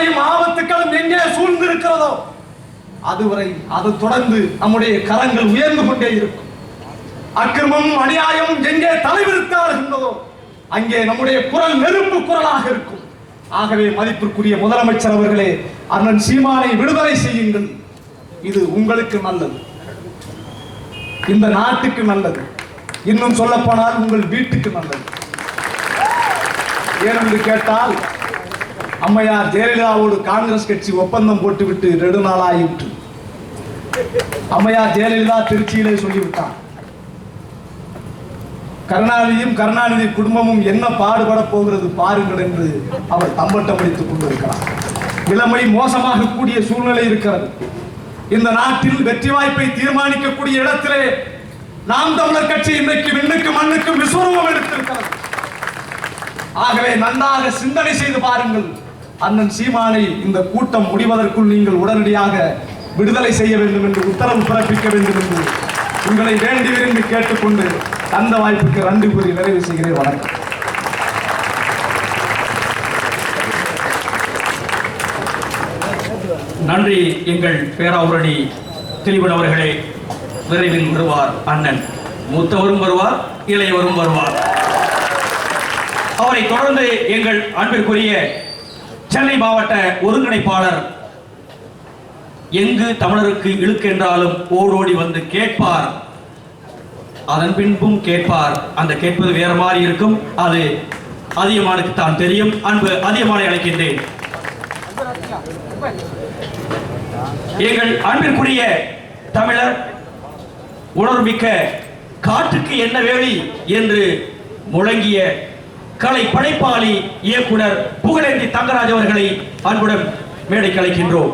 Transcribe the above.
கவலையும் ஆபத்துக்களும் எங்கே சூழ்ந்திருக்கிறதோ அதுவரை அது தொடர்ந்து நம்முடைய கரங்கள் உயர்ந்து கொண்டே இருக்கும். அக்கிரமம் அநியாயம் எங்கே தலைவிரித்தாடுகின்றதோ அங்கே நம்முடைய குரல் நெருப்பு குரலாக இருக்கும். ஆகவே மதிப்பிற்குரிய முதலமைச்சர் அவர்களே அண்ணன் சீமானை விடுதலை செய்யுங்கள். இது உங்களுக்கு நல்லது. இந்த நாட்டுக்கு நல்லது. இன்னும் சொல்லப்போனால் உங்கள் வீட்டுக்கு நல்லது. ஏனென்று கேட்டால் அம்மையார் ஜெயலலிதாவோடு காங்கிரஸ் கட்சி ஒப்பந்தம் போட்டுவிட்டு நெடுநாளாயிற்று அம்மையார் ஜெயலலிதா திருச்சியிலே சொல்லிவிட்டார். கருணாநிதியும் கருணாநிதி குடும்பமும் என்ன பாடுபட போகிறது பாருங்கள் என்று அவர் தம்பட்டம் அடித்துக் கொண்டிருக்கிறார். நிலைமை மோசமாக கூடிய சூழ்நிலை இருக்கிறது. இந்த நாட்டில் வெற்றி வாய்ப்பை தீர்மானிக்கக்கூடிய இடத்திலே நாம் தமிழர் கட்சி இன்றைக்கு விண்ணுக்கு மண்ணுக்கு விஸ்வரூபம் எடுத்திருக்கிறது. ஆகவே நன்றாக சிந்தனை செய்து பாருங்கள். அண்ணன் சீமானை இந்த கூட்டம் முடிவதற்குள் நீங்கள் உடனடியாக விடுதலை செய்ய வேண்டும் என்று உத்தரவு பிறப்பிக்க வேண்டும் என்று உங்களை வேண்டி விரும்பி கேட்டுக்கொண்டு அந்த வாய்ப்புக்கு நன்றி கூறி நிறைவு செய்கிறேன். வணக்கம். நன்றி எங்கள் பேராவுரணி திலீபன் அவர்களே. விரைவில் வருவார் அண்ணன். மூத்தவரும் வருவார் இளையவரும் வருவார். அவரை தொடர்ந்து எங்கள் அன்பிற்குரிய சென்னை மாவட்ட ஒருங்கிணைப்பாளர் எங்கு தமிழருக்கு இழுக்கென்றாலும் ஓடோடி வந்து கேட்பார். அதன் பின்பும் கேட்பார். அந்த கேட்பது வேற மாதிரி இருக்கும். அது அதிகமானுக்கு தான் தெரியும். அன்பு அதியமானை அழைக்கின்றேன். எங்கள் அன்பிற்குரிய தமிழர் உணர்வுமிக்க காற்றுக்கு என்ன வேலி என்று முழங்கிய கலை படைப்பாளி இயக்குனர் புகழேந்தி தங்கராஜ் அவர்களை அன்புடன் மேடைக்கு அழைக்கின்றோம்.